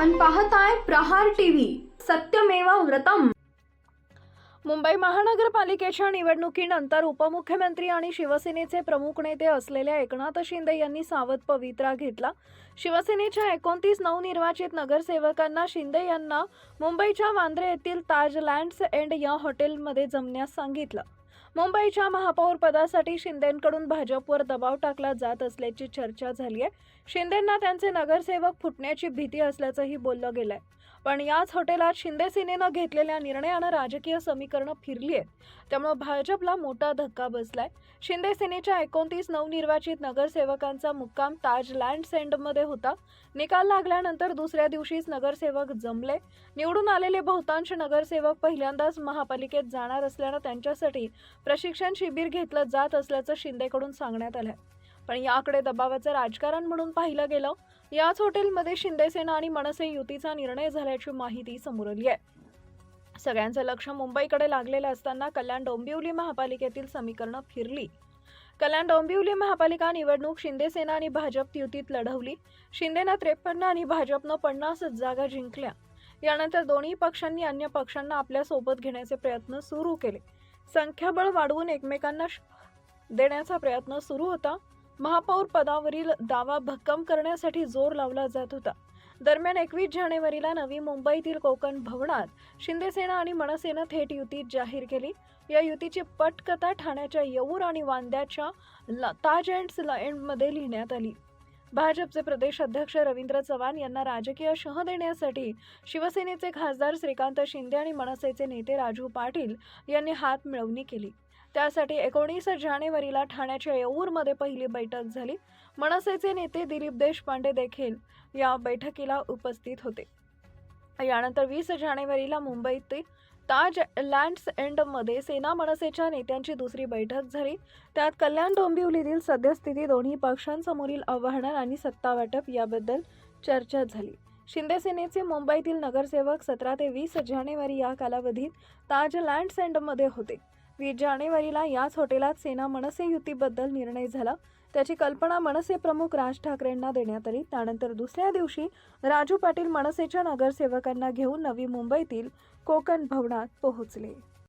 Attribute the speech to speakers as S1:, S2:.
S1: पाहताय प्रहार टीव्ही. सत्यमेव व्रतम.
S2: मुंबई महानगरपालिकेच्या निवडणुकीनंतर उपमुख्यमंत्री आणि शिवसेनेचे प्रमुख नेते असलेल्या एकनाथ शिंदे यांनी सावध पवित्रा घेतला. शिवसेनेच्या एकोणतीस नवनिर्वाचित नगरसेवकांना शिंदे यांना मुंबईच्या वांद्रे येथील ताज लँड्स एंड या हॉटेलमध्ये जमण्यास सांगितलं. मुंबईच्या महापौर पदासाठी शिंदेंकडून भाजपवर दबाव टाकला जात असल्याची चर्चा झाली आहे शिंदेंना त्यांचे नगरसेवक फुटण्याची भीती असल्याचंही बोललं गेलंय. पण याच हॉटेलात शिंदे सेनेनं घेतलेल्या निर्णयानं राजकीय समीकरणं फिरली आहेत त्यामुळे भाजपला मोठा धक्का बसलाय. शिंदे सेनेच्या एकोणतीस नवनिर्वाचित नगरसेवकांचा मुक्काम ताज लँड सेंडमध्ये होता. निकाल लागल्यानंतर दुसऱ्या दिवशीच नगरसेवक जमले. निवडून आलेले बहुतांश नगरसेवक पहिल्यांदाच महापालिकेत जाणार असल्यानं त्यांच्यासाठी प्रशिक्षण शिबिर घेतलं जात असल्याचं शिंदेकडून सांगण्यात आलंय. पण याकडे दबावाचं राजकारण म्हणून पाहिलं गेलं याच हॉटेलमध्ये शिंदेसेना आणि मनसे युतीचा निर्णय झाल्याची माहिती समोर आली आहे. सगळ्यांचं लक्ष मुंबईकडे लागलेलं असताना कल्याण डोंबिवली महापालिकेतील समीकरणं फिरली. कल्याण डोंबिवली महापालिका निवडणूक शिंदेसेना आणि भाजप युतीत लढवली. शिंदेनं त्रेपन्न आणि भाजपनं पन्नास जागा जिंकल्या. यानंतर दोन्ही पक्षांनी अन्य पक्षांना आपल्यासोबत घेण्याचे प्रयत्न सुरू केले. संख्याबळ वाढवून एकमेकांना देण्याचा प्रयत्न सुरू होता. महापौर पदावरील दावा भक्कम करण्यासाठी जोर लावला जात होता. दरम्यान एकवीस जानेवारीला नवी मुंबईतील कोकण भवनात शिंदेसेना आणि मनसेनं थेट युती जाहीर केली. या युतीची पटकथा ठाण्याच्या येऊर आणि वांद्याच्या ल- ताज अँड लँडमध्ये लिहिण्यात आली. भाजपचे प्रदेश अध्यक्ष रवींद्र चव्हाण यांना राजकीय शह देण्यासाठी शिवसेनेचे खासदार श्रीकांत शिंदे आणि मनसेचे नेते राजू पाटील यांनी हात मिळवणी केली. त्यासाठी एकोणीस जानेवारीला ठाण्याच्या येऊरमध्ये पहिली बैठक झाली. मनसेचे नेते दिलीप देशपांडे देखील या बैठकीला उपस्थित होते. यानंतर वीस जानेवारीला मुंबईत ताज लँड्स एंडमध्ये सेना मनसेच्या नेत्यांची दुसरी बैठक झाली. त्यात कल्याण डोंबिवलीतील सद्यस्थिती दोन्ही पक्षांसमोरील आव्हानं आणि सत्ता वाटप याबद्दल चर्चा झाली. शिंदे सेनेचे मुंबईतील नगरसेवक सतरा ते वीस जानेवारी या कालावधीत ताज लँड्स एंडमध्ये होते. वीस जानेवारीला याच हॉटेलात सेना मनसे युतीबद्दल निर्णय झाला. त्याची कल्पना मनसे प्रमुख राज ठाकरेंना देण्यात आली. त्यानंतर दुसऱ्या दिवशी राजू पाटील मनसेच्या नगरसेवकांना घेऊन नवी मुंबईतील कोकण भवनात पोहोचले.